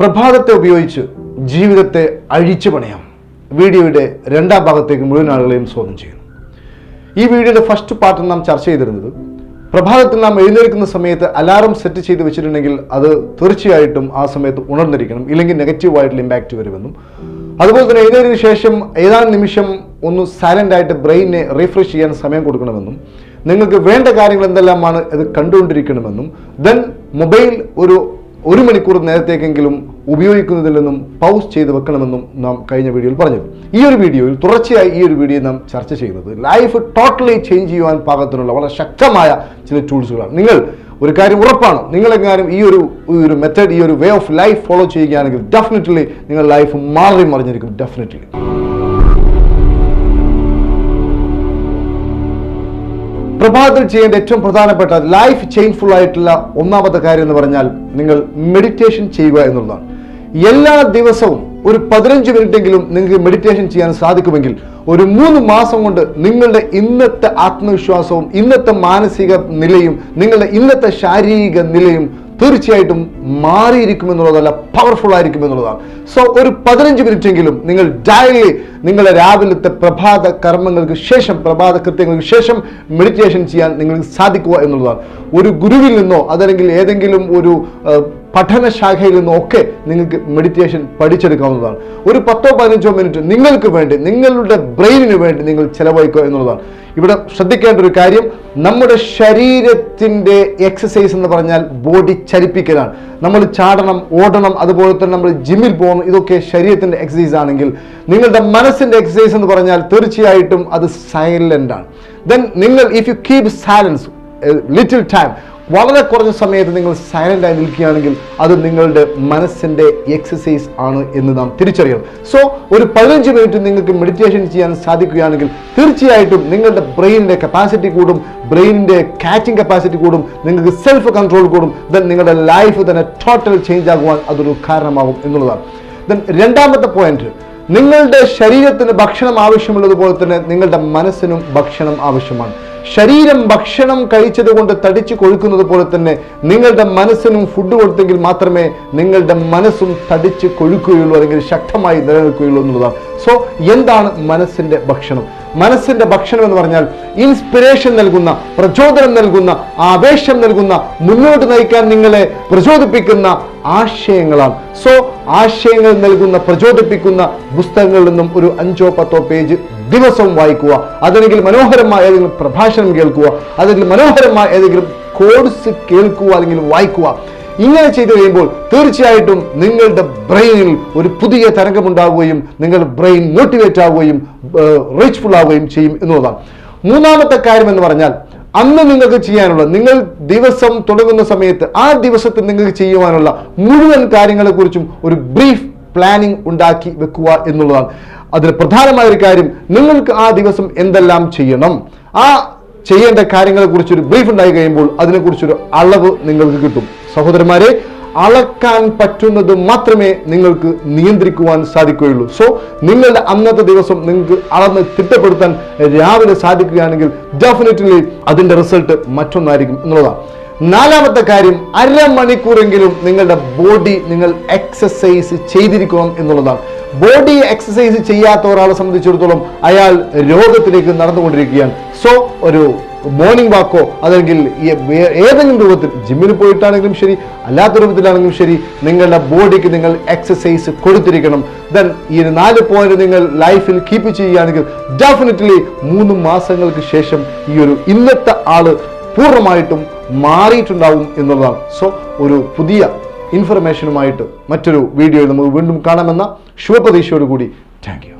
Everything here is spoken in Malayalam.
പ്രഭാതത്തെ ഉപയോഗിച്ച് ജീവിതത്തെ അഴിച്ചു പണിയാം. വീഡിയോയുടെ രണ്ടാം ഭാഗത്തേക്ക് മുഴുവൻ ആളുകളെയും സ്വാഗതം ചെയ്യുന്നു. ഈ വീഡിയോയുടെ ഫസ്റ്റ് പാർട്ട് നാം ചർച്ച ചെയ്തിരുന്നത് പ്രഭാതത്തിൽ നാം എഴുന്നേൽക്കുന്ന സമയത്ത് അലാറം സെറ്റ് ചെയ്ത് വെച്ചിട്ടുണ്ടെങ്കിൽ അത് തീർച്ചയായിട്ടും ആ സമയത്ത് ഉണർന്നിരിക്കണം. ഇല്ലെങ്കിൽ നെഗറ്റീവായിട്ടുള്ള ഇമ്പാക്റ്റ് വരുമെന്നും. അതുപോലെ തന്നെ എഴുന്നേറിന് ശേഷം ഏതാനും നിമിഷം ഒന്ന് സൈലന്റ് ആയിട്ട് ബ്രെയിനെ റീഫ്രഷ് ചെയ്യാൻ സമയം കൊടുക്കണമെന്നും നിങ്ങൾക്ക് വേണ്ട കാര്യങ്ങൾ എന്തെല്ലാമാണ് ഇത് കണ്ടുകൊണ്ടിരിക്കണമെന്നും ദെൻ മൊബൈൽ ഒരു ഒരു മണിക്കൂർ നേരത്തേക്കെങ്കിലും ഉപയോഗിക്കുന്നതിൽ നിന്നും പൗസ് ചെയ്ത് വെക്കണമെന്നും നാം കഴിഞ്ഞ വീഡിയോയിൽ പറഞ്ഞു ഈ ഒരു വീഡിയോയിൽ തുടർച്ചയായി ഈ ഒരു വീഡിയോ നാം ചർച്ച ചെയ്യുന്നത് ലൈഫ് ടോട്ടലി ചേഞ്ച് ചെയ്യുവാൻ പാകത്തിനുള്ള വളരെ ശക്തമായ ചില ടൂൾസുകളാണ് നിങ്ങൾ ഒരു കാര്യം ഉറപ്പാണ് നിങ്ങളെങ്ങാനും ഈ ഒരു ഈ ഒരു മെത്തേഡ് ഈ ഒരു വേ ഓഫ് ലൈഫ് ഫോളോ ചെയ്യുകയാണെങ്കിൽ ഡെഫിനറ്റ്ലി നിങ്ങൾ ലൈഫ് മാറി മറിഞ്ഞിരിക്കും ഡെഫിനറ്റ്ലി പ്രഭാതത്തിൽ ചെയ്യേണ്ട ഏറ്റവും പ്രധാനപ്പെട്ട ലൈഫ് ചേഞ്ച്ഫുൾ ആയിട്ടുള്ള ഒന്നാമത്തെ കാര്യം എന്ന് പറഞ്ഞാൽ നിങ്ങൾ മെഡിറ്റേഷൻ ചെയ്യുക എന്നുള്ളതാണ്. എല്ലാ ദിവസവും ഒരു പതിനഞ്ച് മിനിറ്റെങ്കിലും നിങ്ങൾക്ക് മെഡിറ്റേഷൻ ചെയ്യാൻ സാധിക്കുമെങ്കിൽ ഒരു മൂന്ന് മാസം കൊണ്ട് നിങ്ങളുടെ ഇന്നത്തെ ആത്മവിശ്വാസവും ഇന്നത്തെ മാനസിക നിലയും നിങ്ങളുടെ ഇന്നത്തെ ശാരീരിക നിലയും തീർച്ചയായിട്ടും മാറിയിരിക്കുമെന്നുള്ളതല്ല പവർഫുൾ ആയിരിക്കും എന്നുള്ളതാണ് സോ ഒരു പതിനഞ്ച് മിനിറ്റെങ്കിലും നിങ്ങൾ ഡയലി നിങ്ങളുടെ രാവിലത്തെ പ്രഭാത കർമ്മങ്ങൾക്ക് ശേഷം പ്രഭാത കൃത്യങ്ങൾക്ക് ശേഷം മെഡിറ്റേഷൻ ചെയ്യാൻ നിങ്ങൾക്ക് സാധിക്കുക എന്നുള്ളതാണ്. ഒരു ഗുരുവിൽ നിന്നോ അതല്ലെങ്കിൽ ഏതെങ്കിലും ഒരു പഠനശാഖയിൽ നിന്നോ ഒക്കെ നിങ്ങൾക്ക് മെഡിറ്റേഷൻ പഠിച്ചെടുക്കാവുന്നതാണ്. ഒരു പത്തോ പതിനഞ്ചോ മിനിറ്റ് നിങ്ങൾക്ക് വേണ്ടി നിങ്ങളുടെ ബ്രെയിനിന് വേണ്ടി നിങ്ങൾ ചെലവഴിക്കുക എന്നുള്ളതാണ്. ഇവിടെ ശ്രദ്ധിക്കേണ്ട ഒരു കാര്യം നമ്മുടെ ശരീരത്തിന്റെ എക്സസൈസ് എന്ന് പറഞ്ഞാൽ ബോഡി ചലിപ്പിക്കലാണ്. നമ്മൾ ചാടണം ഓടണം അതുപോലെ തന്നെ നമ്മൾ ജിമ്മിൽ പോകണം ഇതൊക്കെ ശരീരത്തിന്റെ എക്സസൈസ് ആണെങ്കിൽ നിങ്ങളുടെ മനസ്സിന്റെ എക്സസൈസ് എന്ന് പറഞ്ഞാൽ തീർച്ചയായിട്ടും അത് സൈലന്റ് ആണ്. ദെൻ നിങ്ങൾ if you keep silence little time വളരെ കുറഞ്ഞ സമയത്ത് നിങ്ങൾ സൈലന്റ് ആയി നിൽക്കുകയാണെങ്കിൽ അത് നിങ്ങളുടെ മനസ്സിന്റെ എക്സസൈസ് ആണ് എന്ന് നാം തിരിച്ചറിയണം. സോ ഒരു പതിനഞ്ച് മിനിറ്റ് നിങ്ങൾക്ക് മെഡിറ്റേഷൻ ചെയ്യാൻ സാധിക്കുകയാണെങ്കിൽ തീർച്ചയായിട്ടും നിങ്ങളുടെ ബ്രെയിനിന്റെ കപ്പാസിറ്റി കൂടും ബ്രെയിനിന്റെ കാച്ചിങ് കപ്പാസിറ്റി കൂടും നിങ്ങൾക്ക് സെൽഫ് കൺട്രോൾ കൂടും ദെൻ നിങ്ങളുടെ ലൈഫ് തന്നെ ടോട്ടൽ ചേഞ്ച് ആകുവാൻ അതൊരു കാരണമാകും എന്നുള്ളതാണ്. ദെൻ രണ്ടാമത്തെ പോയിന്റ് നിങ്ങളുടെ ശരീരത്തിന് ഭക്ഷണം ആവശ്യമുള്ളതുപോലെ തന്നെ നിങ്ങളുടെ മനസ്സിനും ഭക്ഷണം ആവശ്യമാണ്. ശരീരം ഭക്ഷണം കഴിച്ചത് കൊണ്ട് തടിച്ചു കൊഴുക്കുന്നത് പോലെ തന്നെ നിങ്ങളുടെ മനസ്സിനും ഫുഡ് കൊടുത്തെങ്കിൽ മാത്രമേ നിങ്ങളുടെ മനസ്സും തടിച്ചു കൊഴുക്കുകയുള്ളൂ അല്ലെങ്കിൽ ശക്തമായി നിലനിൽക്കുകയുള്ളൂ എന്നുള്ളതാണ്. സോ എന്താണ് മനസ്സിന്റെ ഭക്ഷണം? മനസ്സിന്റെ ഭക്ഷണം എന്ന് പറഞ്ഞാൽ ഇൻസ്പിറേഷൻ നൽകുന്ന പ്രചോദനം നൽകുന്ന ആവേശം നൽകുന്ന മുന്നോട്ട് നയിക്കാൻ നിങ്ങളെ പ്രചോദിപ്പിക്കുന്ന ആശയങ്ങളാണ്. സോ ആശയങ്ങൾ നൽകുന്ന പ്രചോദിപ്പിക്കുന്ന പുസ്തകങ്ങളിൽ നിന്നും ഒരു അഞ്ചോ പത്തോ പേജ് ദിവസവും വായിക്കുക. അതല്ലെങ്കിൽ മനോഹരമായ ഏതെങ്കിലും പ്രഭാഷണം കേൾക്കുക. അതല്ലെങ്കിൽ മനോഹരമായ ഏതെങ്കിലും കോഴ്സ് കേൾക്കുക അല്ലെങ്കിൽ വായിക്കുക. ഇങ്ങനെ ചെയ്തു കഴിയുമ്പോൾ തീർച്ചയായിട്ടും നിങ്ങളുടെ ബ്രെയിനിൽ ഒരു പുതിയ തരംഗമുണ്ടാവുകയും നിങ്ങളുടെ ബ്രെയിൻ മോട്ടിവേറ്റ് ആവുകയും റീച്ച്ഫുൾ ആവുകയും ചെയ്യും എന്നുള്ളതാണ്. മൂന്നാമത്തെ കാര്യം എന്ന് പറഞ്ഞാൽ അന്ന് നിങ്ങൾക്ക് ചെയ്യാനുള്ള നിങ്ങൾ ദിവസം തുടങ്ങുന്ന സമയത്ത് ആ ദിവസത്തിൽ നിങ്ങൾക്ക് ചെയ്യുവാനുള്ള മുഴുവൻ കാര്യങ്ങളെക്കുറിച്ചും ഒരു ബ്രീഫ് പ്ലാനിംഗ് ഉണ്ടാക്കി വെക്കുക എന്നുള്ളതാണ്. അതിൽ പ്രധാനമായ ഒരു കാര്യം നിങ്ങൾക്ക് ആ ദിവസം എന്തെല്ലാം ചെയ്യണം? ആ ചെയ്യേണ്ട കാര്യങ്ങളെക്കുറിച്ച് ഒരു ബ്രീഫ് ഉണ്ടായി കഴിയുമ്പോൾ അതിനെക്കുറിച്ചൊരു അളവ് നിങ്ങൾക്ക് കിട്ടും. സഹോദരന്മാരെ അളക്കാൻ പറ്റുന്നത് മാത്രമേ നിങ്ങൾക്ക് നിയന്ത്രിക്കുവാൻ സാധിക്കുകയുള്ളൂ. സോ നിങ്ങളുടെ അന്നത്തെ ദിവസം നിങ്ങൾക്ക് അളന്ന് തിട്ടപ്പെടുത്താൻ രാവിലെ സാധിക്കുകയാണെങ്കിൽ ഡെഫിനറ്റ്ലി അതിന്റെ റിസൾട്ട് മറ്റൊന്നായിരിക്കും എന്നുള്ളതാണ്. നാലാമത്തെ കാര്യം അരമണിക്കൂറെങ്കിലും നിങ്ങളുടെ ബോഡി നിങ്ങൾ എക്സസൈസ് ചെയ്തിരിക്കണം എന്നുള്ളതാണ്. ബോഡി എക്സസൈസ് ചെയ്യാത്ത ഒരാളെ സംബന്ധിച്ചിടത്തോളം അയാൾ രോഗത്തിലേക്ക് നടന്നുകൊണ്ടിരിക്കുകയാണ്. സോ ഒരു മോർണിംഗ് വാക്കോ അല്ലെങ്കിൽ ഏതെങ്കിലും രൂപത്തിൽ ജിമ്മിൽ പോയിട്ടാണെങ്കിലും ശരി അല്ലാത്ത രൂപത്തിലാണെങ്കിലും ശരി നിങ്ങളുടെ ബോഡിക്ക് നിങ്ങൾ എക്സസൈസ് കൊടുത്തിരിക്കണം. ദെൻ ഈ നാല് പോയിന്റ് നിങ്ങൾ ലൈഫിൽ കീപ്പ് ചെയ്യുകയാണെങ്കിൽ ഡെഫിനറ്റ്ലി മൂന്ന് മാസങ്ങൾക്ക് ശേഷം ഈ ഒരു ഇന്നത്തെ ആൾ പൂർണമായിട്ടും മാറിയിട്ടുണ്ടാവും എന്നുള്ളതാണ്. സോ ഒരു പുതിയ ഇൻഫർമേഷനുമായിട്ട് മറ്റൊരു വീഡിയോയിൽ നമുക്ക് വീണ്ടും കാണാമെന്ന ശുഭപ്രതീക്ഷയോടുകൂടി. Thank you